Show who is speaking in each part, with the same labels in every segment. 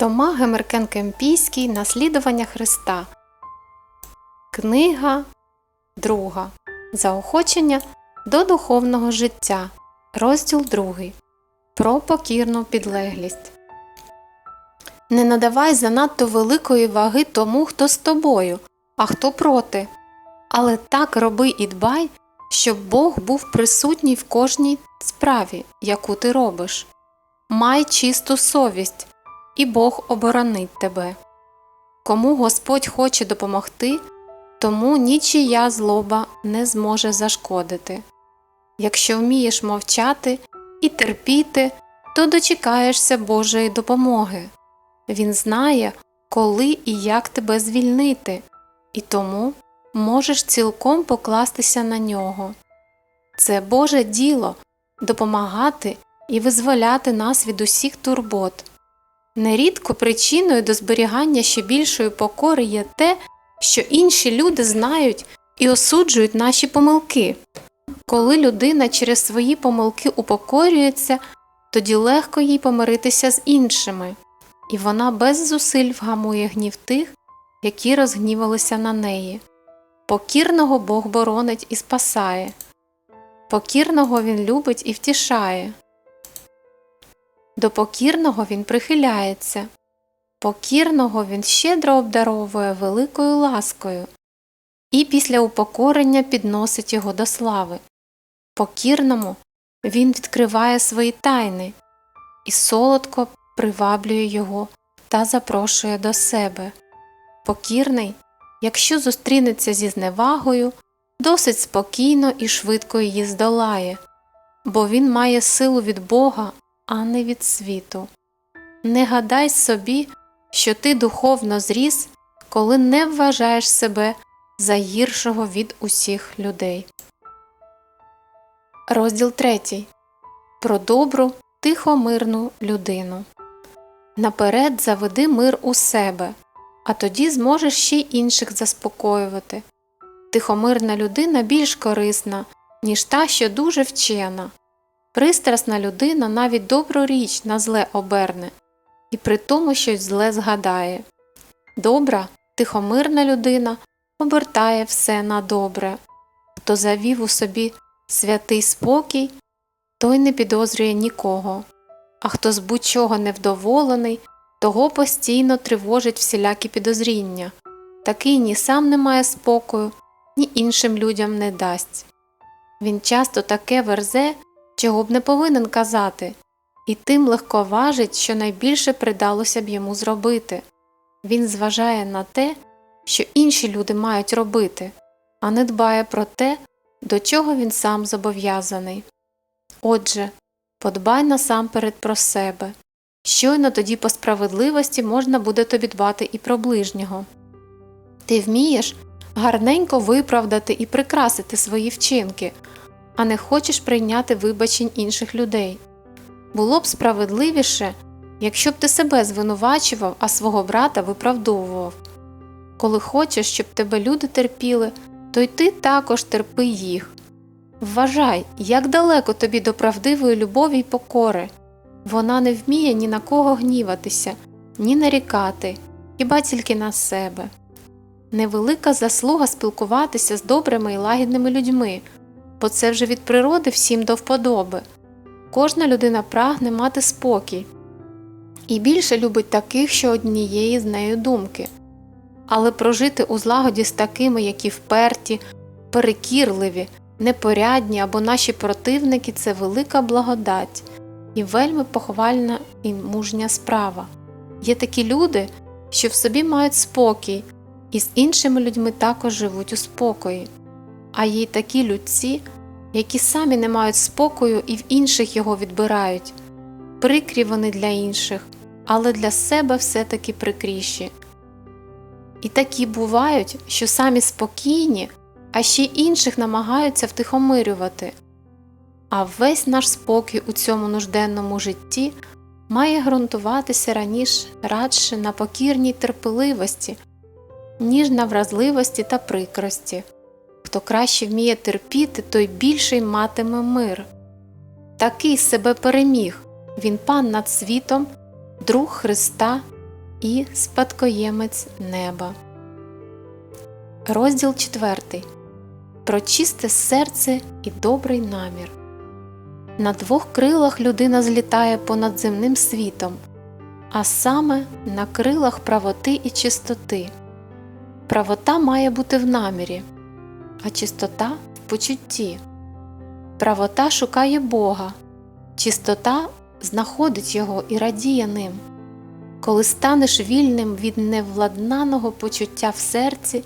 Speaker 1: Тома Гемеркен Кемпійський Наслідування Христа. Книга друга. Заохочення до духовного життя. Розділ 2. Про покірну підлеглість. Не надавай занадто великої ваги тому, хто з тобою, а хто проти. Але так роби і дбай, щоб Бог був присутній в кожній справі, яку ти робиш. Май чисту совість, і Бог оборонить тебе. Кому Господь хоче допомогти, тому нічия злоба не зможе зашкодити. Якщо вмієш мовчати і терпіти, то дочекаєшся Божої допомоги. Він знає, коли і як тебе звільнити, і тому можеш цілком покластися на нього. Це Боже діло допомагати і визволяти нас від усіх турбот. Нерідко причиною до зберігання ще більшої покори є те, що інші люди знають і осуджують наші помилки. Коли людина через свої помилки упокорюється, тоді легко їй помиритися з іншими, і вона без зусиль вгамує гнів тих, які розгнівалися на неї. Покірного Бог боронить і спасає, покірного Він любить і втішає. До покірного він прихиляється, покірного він щедро обдаровує великою ласкою і після упокорення підносить його до слави. Покірному він відкриває свої тайни і солодко приваблює його та запрошує до себе. Покірний, якщо зустрінеться зі зневагою, досить спокійно і швидко її здолає, бо він має силу від Бога а не від світу. Не гадай собі, що ти духовно зріс, коли не вважаєш себе за гіршого від усіх людей. Розділ 3. Про добру, тихомирну людину. Наперед заведи мир у себе, а тоді зможеш ще й інших заспокоювати. Тихомирна людина більш корисна, ніж та, що дуже вчена. Пристрасна людина навіть добру річ на зле оберне і при тому щось зле згадає. Добра, тихомирна людина обертає все на добре. Хто завів у собі святий спокій, той не підозрює нікого, а хто з будь-чого невдоволений, того постійно тривожить всілякі підозріння. Такий ні сам не має спокою, ні іншим людям не дасть. Він часто таке верзе чого б не повинен казати, і тим легковажить, що найбільше придалося б йому зробити. Він зважає на те, що інші люди мають робити, а не дбає про те, до чого він сам зобов'язаний. Отже, подбай насамперед про себе, щойно тоді по справедливості можна буде тобі дбати і про ближнього. Ти вмієш гарненько виправдати і прикрасити свої вчинки а не хочеш прийняти вибачень інших людей. Було б справедливіше, якщо б ти себе звинувачував, а свого брата виправдовував. Коли хочеш, щоб тебе люди терпіли, то й ти також терпи їх. Вважай, як далеко тобі до правдивої любові й покори. Вона не вміє ні на кого гніватися, ні нарікати, хіба тільки на себе. Невелика заслуга спілкуватися з добрими і лагідними людьми бо це вже від природи всім до вподоби. Кожна людина прагне мати спокій і більше любить таких, що однієї з нею думки. Але прожити у злагоді з такими, які вперті, перекірливі, непорядні або наші противники це велика благодать і вельми похвальна і мужня справа. Є такі люди, що в собі мають спокій, і з іншими людьми також живуть у спокої а є й такі людці, які самі не мають спокою і в інших його відбирають. Прикрі вони для інших, але для себе все таки прикріші. І такі бувають, що самі спокійні, а ще інших намагаються втихомирювати. А весь наш спокій у цьому нужденному житті має ґрунтуватися раніше радше на покірній терпеливості, ніж на вразливості та прикрості. Хто краще вміє терпіти, той більший матиме мир. Такий себе переміг він пан над світом, друг Христа і спадкоємець неба. Розділ 4. Про чисте серце і добрий намір. На двох крилах людина злітає понад земним світом, а саме на крилах правоти і чистоти. Правота має бути в намірі, а чистота в почутті. Правота шукає Бога, чистота знаходить Його і радіє ним. Коли станеш вільним від невладнаного почуття в серці,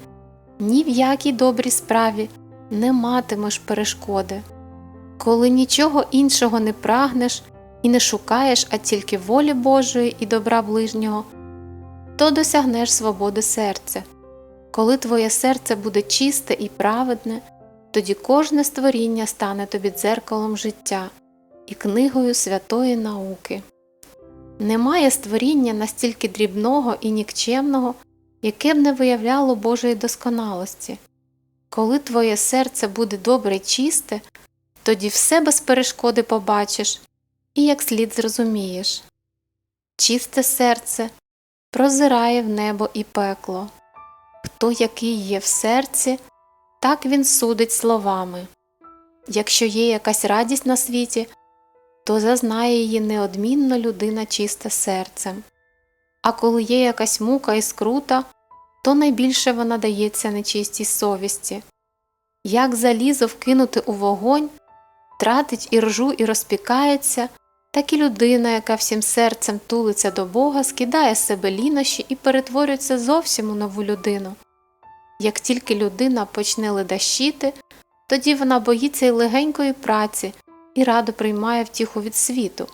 Speaker 1: ні в якій добрій справі не матимеш перешкоди. Коли нічого іншого не прагнеш і не шукаєш, а тільки волі Божої і добра ближнього, то досягнеш свободи серця. Коли твоє серце буде чисте і праведне, тоді кожне створіння стане тобі дзеркалом життя і книгою святої науки. Немає створіння настільки дрібного і нікчемного, яке б не виявляло Божої досконалості. Коли твоє серце буде добре й чисте, тоді все без перешкоди побачиш і як слід зрозумієш. Чисте серце прозирає в небо і пекло. Хто який є в серці, так він судить словами. Якщо є якась радість на світі, то зазнає її неодмінно людина чиста серцем. А коли є якась мука і скрута, то найбільше вона дається нечистій совісті. Як залізо вкинути у вогонь, тратить і ржу і розпікається, так і людина, яка всім серцем тулиться до Бога, скидає з себе лінощі і перетворюється зовсім у нову людину. Як тільки людина почне ледащити, тоді вона боїться й легенької праці і радо приймає втіху від світу.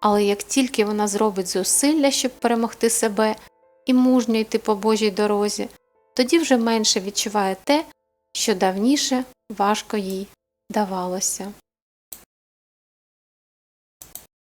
Speaker 1: Але як тільки вона зробить зусилля, щоб перемогти себе і мужньо йти по Божій дорозі, тоді вже менше відчуває те, що давніше важко їй давалося.